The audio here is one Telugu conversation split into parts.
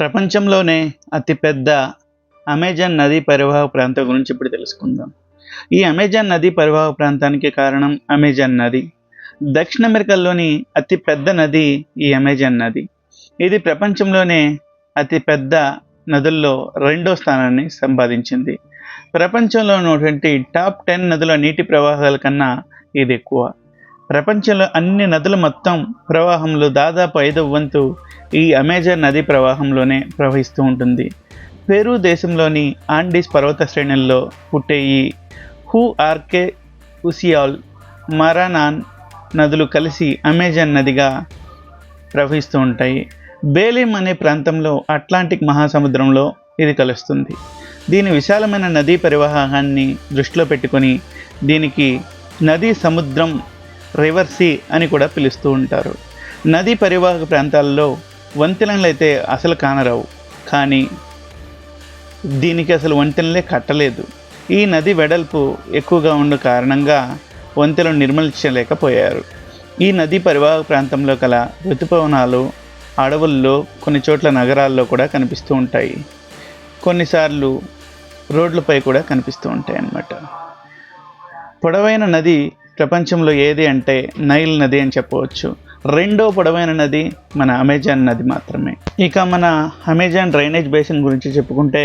ప్రపంచంలోనే అతిపెద్ద అమెజాన్ నదీ పరివాహక ప్రాంతం గురించి ఇప్పుడు తెలుసుకుందాం. ఈ అమెజాన్ నదీ పరివాహక ప్రాంతానికి కారణం అమెజాన్ నది. దక్షిణ అమెరికాలోని అతిపెద్ద నది ఈ అమెజాన్ నది. ఇది ప్రపంచంలోనే అతి పెద్ద నదుల్లో రెండో స్థానాన్ని సంపాదించింది. ప్రపంచంలో ఉన్నటువంటి టాప్ టెన్ నదుల నీటి ప్రవాహాల కన్నా ఇది ఎక్కువ. ప్రపంచంలో అన్ని నదుల మొత్తం ప్రవాహంలో దాదాపు ఐదవ వంతు ఈ అమెజాన్ నది ప్రవాహంలోనే ప్రవహిస్తూ ఉంటుంది. పేరు దేశంలోని ఆండీస్ పర్వత శ్రేణుల్లో పుట్టే ఈ హూ ఆర్కే ఉసియాల్ మరానాన్ నదులు కలిసి అమెజాన్ నదిగా ప్రవహిస్తూ ఉంటాయి. బేలిం అనే ప్రాంతంలో అట్లాంటిక్ మహాసముద్రంలో ఇది కలుస్తుంది. దీని విశాలమైన నదీ పరివాహాన్ని దృష్టిలో పెట్టుకొని దీనికి నదీ సముద్రం రివర్ సీ అని కూడా పిలుస్తూ ఉంటారు. నదీ పరివాహక ప్రాంతాల్లో వంతెనలు అయితే అసలు కానరావు. కానీ దీనికి అసలు వంతెనలే కట్టలేదు. ఈ నది వెడల్పు ఎక్కువగా ఉన్న కారణంగా వంతెనలు నిర్మలించలేకపోయారు. ఈ నదీ పరివాహక ప్రాంతంలో గల ఋతుపవనాలు అడవుల్లో కొన్ని చోట్ల నగరాల్లో కూడా కనిపిస్తూ ఉంటాయి. కొన్నిసార్లు రోడ్లపై కూడా కనిపిస్తూ ఉంటాయి అన్నమాట పొడవైన నది ప్రపంచంలో ఏది అంటే నైల్ నది అని చెప్పవచ్చు. రెండో పొడవైన నది మన అమెజాన్ నది మాత్రమే. ఇక మన అమెజాన్ డ్రైనేజ్ బేసిన్ గురించి చెప్పుకుంటే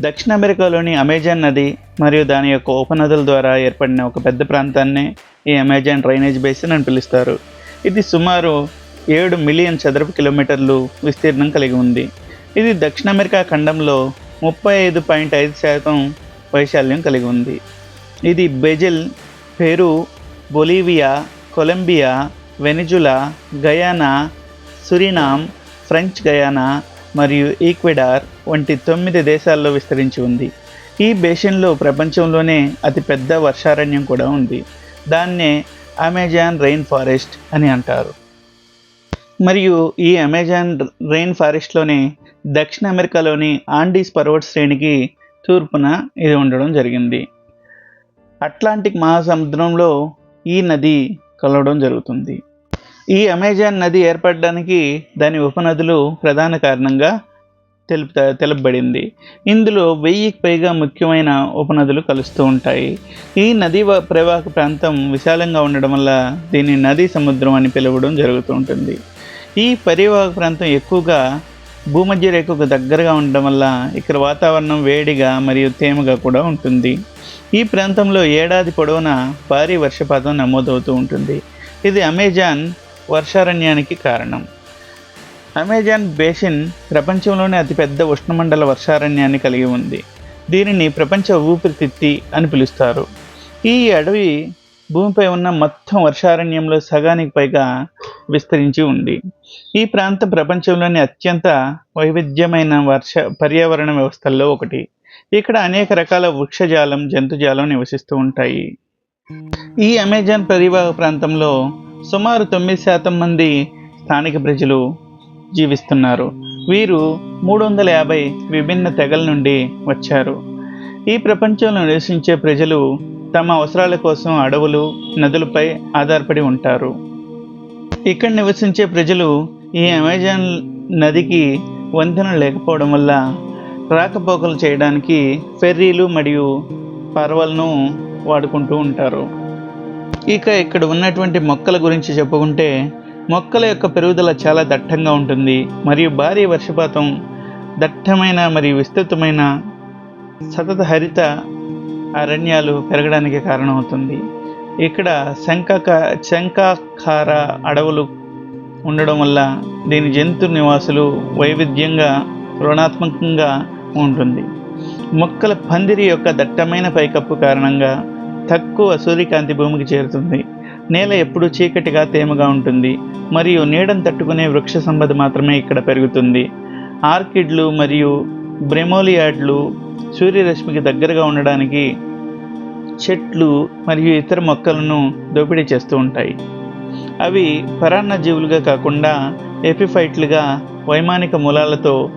దక్షిణ అమెరికాలోని అమెజాన్ నది మరియు దాని యొక్క ఉపనదుల ద్వారా ఏర్పడిన ఒక పెద్ద ప్రాంతాన్ని ఈ అమెజాన్ డ్రైనేజ్ బేసిన్ అని పిలుస్తారు. ఇది సుమారు ఏడు మిలియన్ చదరపు కిలోమీటర్లు విస్తీర్ణం కలిగి ఉంది. ఇది దక్షిణ అమెరికా ఖండంలో ముప్పై ఐదు పాయింట్ ఐదు శాతం వైశాల్యం కలిగి ఉంది. ఇది Brazil Peru Bolivia Colombia Venezuela Guyana Suriname French Guiana మరియు ఈక్వెడార్ వంటి తొమ్మిది దేశాల్లో విస్తరించి ఉంది. ఈ బేసిన్లో ప్రపంచంలోనే అతిపెద్ద వర్షారణ్యం కూడా ఉంది. దాన్నే అమెజాన్ రెయిన్ ఫారెస్ట్ అని అంటారు. మరియు ఈ అమెజాన్ రెయిన్ ఫారెస్ట్లోనే దక్షిణ అమెరికాలోని ఆండీస్ పర్వత శ్రేణికి తూర్పున ఇది ఉండడం జరిగింది. అట్లాంటిక్ మహాసముద్రంలో ఈ నది కలవడం జరుగుతుంది. ఈ అమెజాన్ నది ఏర్పడడానికి దాని ఉపనదులు ప్రధాన కారణంగా తెలుపు తెలుపబడింది. ఇందులో వెయ్యికి పైగా ముఖ్యమైన ఉపనదులు కలుస్తూ ఉంటాయి. ఈ నదీ వ- ప్రవాహక ప్రాంతం విశాలంగా ఉండడం వల్ల దీన్ని నదీ సముద్రం అని పిలవడం జరుగుతూ ఉంటుంది. ఈ పరివాహక ప్రాంతం ఎక్కువగా భూమధ్య రేఖకు దగ్గరగా ఉండడం వల్ల ఇక్కడ వాతావరణం వేడిగా మరియు తేమగా కూడా ఉంటుంది. ఈ ప్రాంతంలో ఏడాది పొడవునా భారీ వర్షపాతం నమోదవుతూ ఉంటుంది. ఇది అమెజాన్ వర్షారణ్యానికి కారణం. అమెజాన్ బేసిన్ ప్రపంచంలోనే అతిపెద్ద ఉష్ణమండల వర్షారణ్యాన్ని కలిగి ఉంది. దీనిని ప్రపంచ ఊపిరితిత్తి అని పిలుస్తారు. ఈ అడవి భూమిపై ఉన్న మొత్తం వర్షారణ్యంలో సగానికి పైగా విస్తరించి ఉంది. ఈ ప్రాంతం ప్రపంచంలోని అత్యంత వైవిధ్యమైన వర్ష పర్యావరణ వ్యవస్థల్లో ఒకటి. ఇక్కడ అనేక రకాల వృక్షజాలం జంతుజాలం నివసిస్తూ ఉంటాయి. ఈ అమెజాన్ పరివాహ ప్రాంతంలో సుమారు తొమ్మిది శాతం మంది స్థానిక ప్రజలు జీవిస్తున్నారు. వీరు మూడు వందల యాభై విభిన్న తెగల నుండి వచ్చారు. ఈ ప్రపంచంలో నివసించే ప్రజలు తమ అవసరాల కోసం అడవులు నదులపై ఆధారపడి ఉంటారు. ఇక్కడ నివసించే ప్రజలు ఈ అమెజాన్ నదికి వంతెన లేకపోవడం వల్ల రాకపోకలు చేయడానికి ఫెర్రీలు మరియు పర్వలను వాడుకుంటూ ఉంటారు. ఇక ఇక్కడ ఉన్నటువంటి మొక్కల గురించి చెప్పుకుంటే మొక్కల యొక్క పెరుగుదల చాలా దట్టంగా ఉంటుంది. మరియు భారీ వర్షపాతం దట్టమైన మరియు విస్తృతమైన సతత హరిత అరణ్యాలు పెరగడానికి కారణమవుతుంది. ఇక్కడ శంఖక శంఖాకార అడవులు ఉండడం వల్ల దీని జంతు నివాసులు వైవిధ్యంగా రుణాత్మకంగా ఉంటుంది మొక్కల పందిరి యొక్క దట్టమైన పైకప్పు కారణంగా తక్కువ సూర్యకాంతి భూమికి చేరుతుంది. నేల ఎప్పుడూ చీకటిగా తేమగా ఉంటుంది. మరియు నీడను తట్టుకునే వృక్ష సంపద మాత్రమే ఇక్కడ పెరుగుతుంది. ఆర్కిడ్లు మరియు బ్రెమోలియాడ్లు సూర్యరశ్మికి దగ్గరగా ఉండడానికి చెట్లు మరియు ఇతర మొక్కలను దోపిడీ చేస్తూ ఉంటాయి. అవి పరాన్న జీవులుగా కాకుండా ఎపిఫైట్లుగా వైమానిక మూలాలతో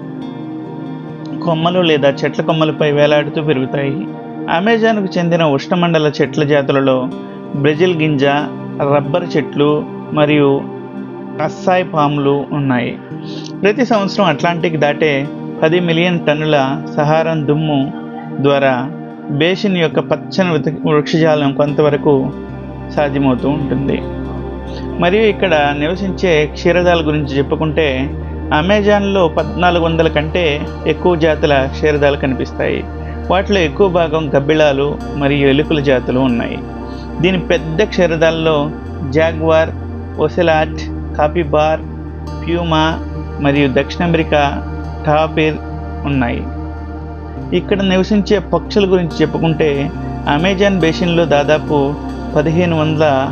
కొమ్మలు లేదా చెట్ల కొమ్మలపై వేలాడుతూ పెరుగుతాయి. అమెజాన్కు చెందిన ఉష్ణమండల చెట్ల జాతులలో బ్రెజిల్ గింజ రబ్బర్ చెట్లు మరియు అస్సాయి పాములు ఉన్నాయి. ప్రతి సంవత్సరం అట్లాంటిక్ దాటే పది మిలియన్ టన్నుల సహారం దుమ్ము ద్వారా బేసిన్ యొక్క పచ్చని వృక్షజాలం కొంతవరకు సాధ్యమవుతూ ఉంటుంది. మరియు ఇక్కడ నివసించే క్షీరదాల గురించి చెప్పుకుంటే అమెజాన్లో పద్నాలుగు వందల కంటే ఎక్కువ జాతుల క్షీరదాలు కనిపిస్తాయి. వాటిలో ఎక్కువ భాగం గబ్బిళాలు మరియు ఎలుకల జాతులు ఉన్నాయి. దీని పెద్ద క్షీరదాల్లో జాగ్వార్ ఒసెలాట్ కాపిబార్ ప్యూమా మరియు దక్షిణ అమెరికా టాపిర్ ఉన్నాయి. ఇక్కడ నివసించే పక్షుల గురించి చెప్పుకుంటే అమెజాన్ బేసిన్లో దాదాపు పదిహేను వందల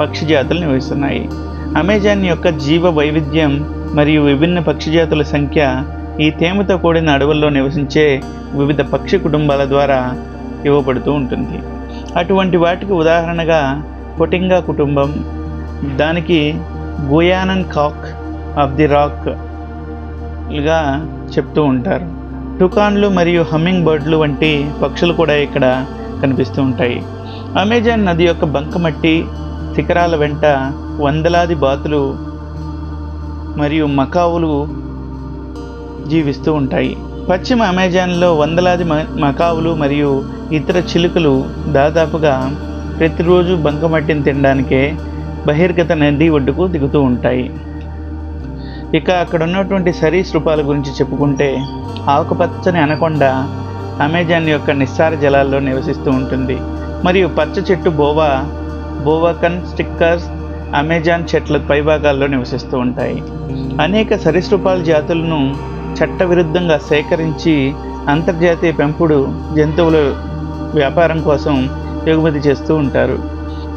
పక్షి జాతులు నివసిస్తున్నాయి. అమెజాన్ యొక్క జీవ వైవిధ్యం మరియు విభిన్న పక్షి జాతుల సంఖ్య ఈ తేమతో కూడిన అడవుల్లో నివసించే వివిధ పక్షి కుటుంబాల ద్వారా ఇవ్వబడుతూ ఉంటుంది. అటువంటి వాటికి ఉదాహరణగా పొటింగా కుటుంబం దానికి గుయానన్ కాక్ ఆఫ్ ది రాక్గా చెప్తూ ఉంటారు. టుకాన్లు మరియు హమ్మింగ్ బర్డ్లు వంటి పక్షులు కూడా ఇక్కడ కనిపిస్తూ ఉంటాయి. అమెజాన్ నది యొక్క బంకమట్టి శిఖరాల వెంట వందలాది బాతులు మరియు మకావులు జీవిస్తూ ఉంటాయి. పశ్చిమ అమెజాన్లో వందలాది మ- మకావులు మరియు ఇతర చిలుకలు దాదాపుగా ప్రతిరోజు బంకమట్టిని తినడానికే బహిర్గత నది ఒడ్డుకు దిగుతూ ఉంటాయి. ఇక అక్కడ ఉన్నటువంటి సరీసృపాల గురించి చెప్పుకుంటే ఆకుపచ్చని అనకొండ అమెజాన్ యొక్క నిస్సార జలాల్లో నివసిస్తూ ఉంటుంది. మరియు పచ్చ చెట్టు బోవా బోవాకన్ స్టిక్కర్స్ అమెజాన్ చెట్ల పైభాగాల్లో నివసిస్తూ ఉంటాయి. అనేక సరీసృపాల జాతులను చట్టవిరుద్ధంగా సేకరించి అంతర్జాతీయ పెంపుడు జంతువుల వ్యాపారం కోసం ఎగుమతి చేస్తూ ఉంటారు.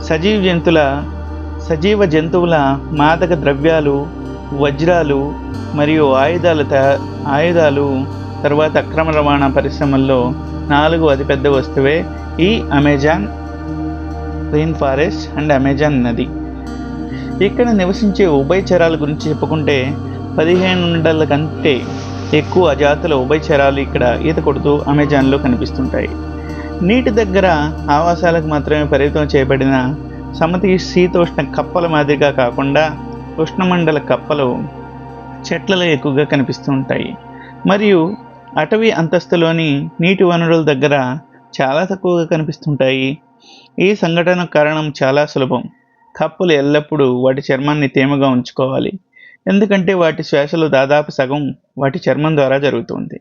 సజీవ జంతువుల సజీవ జంతువుల మాదక ద్రవ్యాలు వజ్రాలు మరియు ఆయుధాల త ఆయుధాలు తర్వాత అక్రమ రవాణా పరిశ్రమల్లో నాలుగు అతిపెద్ద వస్తువే ఈ Amazon rainforest and Amazon నది. ఇక్కడ నివసించే ఉభయచరాల గురించి చెప్పుకుంటే పదిహేను వందల కంటే ఎక్కువ జాతుల ఉభయచరాలు ఇక్కడ ఈత కొడుతూ అమెజాన్లో కనిపిస్తుంటాయి. నీటి దగ్గర ఆవాసాలకు మాత్రమే పరిమితం చేయబడిన సమతి శీతోష్ణ కప్పల మాదిరిగా కాకుండా ఉష్ణమండల కప్పలు చెట్లలో ఎక్కువగా కనిపిస్తూ ఉంటాయి మరియు అటవీ అంతస్తులోని నీటి వనరుల దగ్గర చాలా తక్కువగా కనిపిస్తుంటాయి. ఈ సంఘటన కారణం చాలా సులభం. కప్పలు ఎల్లప్పుడూ వాటి చర్మాన్ని తేమగా ఉంచుకోవాలి. ఎందుకంటే వాటి శ్వాసలో దాదాపు సగం వాటి చర్మం ద్వారా జరుగుతుంది.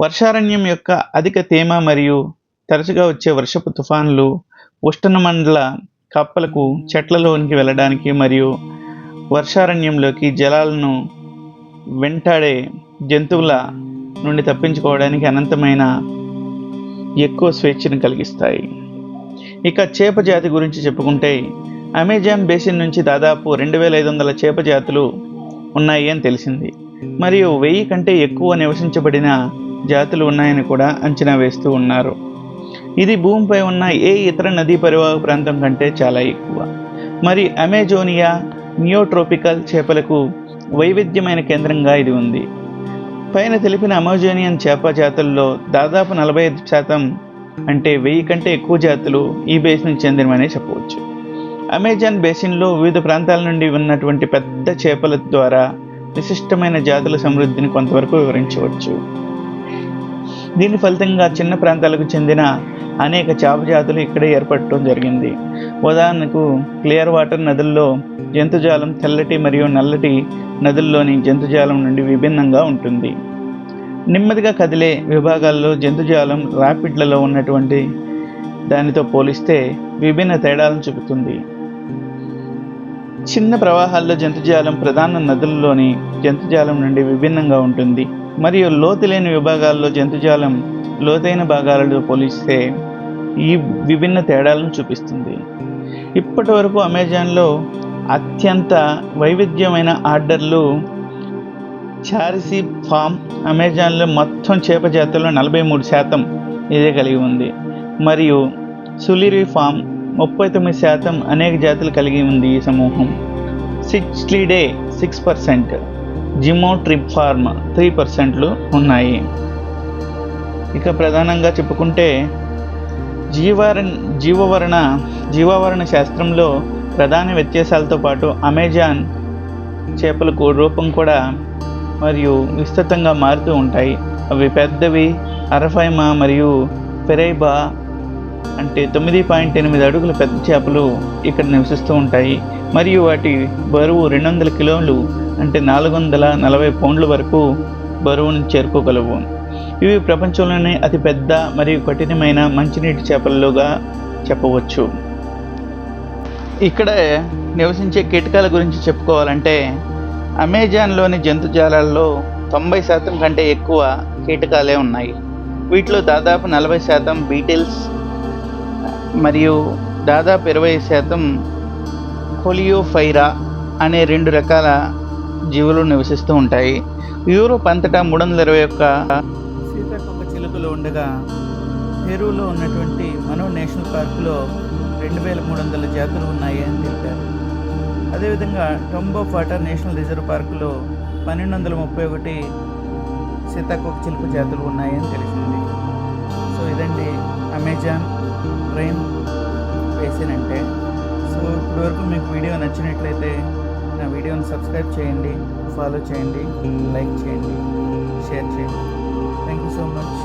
వర్షారణ్యం యొక్క అధిక తేమ మరియు తరచుగా వచ్చే వర్షపు తుఫాన్లు ఉష్ణమండల కప్పలకు చెట్లలోనికి వెళ్ళడానికి మరియు వర్షారణ్యంలోకి జలాలను వెంటాడే జంతువుల నుండి తప్పించుకోవడానికి అనంతమైన ఎక్కువ స్వేచ్ఛను కలిగిస్తాయి. ఇక చేప జాతి గురించి చెప్పుకుంటే అమెజాన్ బేసిన్ నుంచి దాదాపు రెండు వేల ఐదు వందల చేప జాతులు ఉన్నాయి అని తెలిసింది. మరియు వెయ్యి కంటే ఎక్కువ నివసించబడిన జాతులు ఉన్నాయని కూడా అంచనా వేస్తూ ఉన్నారు. ఇది భూమిపై ఉన్న ఏ ఇతర నదీ పరివాహక ప్రాంతం కంటే చాలా ఎక్కువ. మరి అమెజోనియా నియోట్రోపికల్ చేపలకు వైవిధ్యమైన కేంద్రంగా ఇది ఉంది. పైన తెలిపిన అమెజోనియన్ చేప జాతుల్లో దాదాపు నలభై ఐదు శాతం అంటే వెయ్యి కంటే ఎక్కువ జాతులు ఈ బేసిన్కి చెందినవనే చెప్పవచ్చు. అమెజాన్ బేసిన్లో వివిధ ప్రాంతాల నుండి ఉన్నటువంటి పెద్ద చేపల ద్వారా విశిష్టమైన జాతుల సమృద్ధిని కొంతవరకు వివరించవచ్చు. దీని ఫలితంగా చిన్న ప్రాంతాలకు చెందిన అనేక చేప జాతులు ఇక్కడే ఏర్పడటం జరిగింది. ఉదాహరణకు క్లియర్ వాటర్ నదుల్లో జంతుజాలం తెల్లటి మరియు నల్లటి నదుల్లోని జంతుజాలం నుండి విభిన్నంగా ఉంటుంది. నెమ్మదిగా కదిలే విభాగాల్లో జంతుజాలం ర్యాపిడ్లలో ఉన్నటువంటి దానితో పోలిస్తే విభిన్న తేడాలను చూపుతుంది. చిన్న ప్రవాహాల్లో జంతుజాలం ప్రధాన నదుల్లోని జంతుజాలం నుండి విభిన్నంగా ఉంటుంది. మరియు లోతు లేని విభాగాల్లో జంతుజాలం లోతైన భాగాలతో పోలిస్తే ఈ విభిన్న తేడాలను చూపిస్తుంది. ఇప్పటి వరకు అమెజాన్లో అత్యంత వైవిధ్యమైన ఆర్డర్లు చారిసీ ఫామ్ అమెజాన్లో మొత్తం చేప జాతుల్లో నలభై మూడు శాతం ఇదే కలిగి ఉంది. మరియు సులిరి ఫామ్ ముప్పై తొమ్మిది శాతం అనేక జాతులు కలిగి ఉంది ఈ సమూహం. సిక్స్లీడే సిక్స్ పర్సెంట్ జిమో ట్రిప్ ఫార్మ్ త్రీ పర్సెంట్లు ఉన్నాయి. ఇక ప్రధానంగా చెప్పుకుంటే జీవారణ జీవవరణ జీవావరణ శాస్త్రంలో ప్రధాన వ్యత్యాసాలతో పాటు అమెజాన్ చేపలకు రూపం కూడా మరియు విస్తృతంగా మారుతూ ఉంటాయి. అవి పెద్దవి అరఫైమా మరియు పెరైబా అంటే తొమ్మిది పాయింట్ ఎనిమిది అడుగుల పెద్ద చేపలు ఇక్కడ నివసిస్తూ ఉంటాయి. మరియు వాటి బరువు రెండు వందల కిలోలు అంటే నాలుగు వందల నలభై పౌండ్ల వరకు బరువును చేరుకోగలవు. ఇవి ప్రపంచంలోనే అతిపెద్ద మరియు కఠినమైన మంచినీటి చేపలుగా చెప్పవచ్చు. ఇక్కడ నివసించే కీటకాల గురించి చెప్పుకోవాలంటే అమెజాన్లోని జంతుజాలాల్లో తొంభై శాతం కంటే ఎక్కువ కీటకాలే ఉన్నాయి. వీటిలో దాదాపు నలభై శాతం బీటిల్స్ మరియు దాదాపు ఇరవై శాతం కొలియోఫైరా అనే రెండు రకాల జీవులు నివసిస్తూ ఉంటాయి. యూరోప్ అంతటా మూడు వందల ఇరవై ఒక్క సీతాకొక చిలుకలు ఉండగా పెరూలో ఉన్నటువంటి మనో నేషనల్ పార్కులో రెండు వేల మూడు వందల జాతులు ఉన్నాయి అని తెలిపారు. అదేవిధంగా టొంబో ఫాటా నేషనల్ రిజర్వ్ పార్కులో పన్నెండు వందల ముప్పై ఒకటి సీతాకోక చిలుక జాతులు ఉన్నాయని తెలిసింది. సో ఇదండి అమెజాన్ ట్రైన్ వేసానంటే. సో ఇప్పటివరకు మీకు వీడియో నచ్చినట్లయితే నా వీడియోని సబ్స్క్రైబ్ చేయండి ఫాలో చేయండి లైక్ చేయండి షేర్ చేయండి. Thank you so much.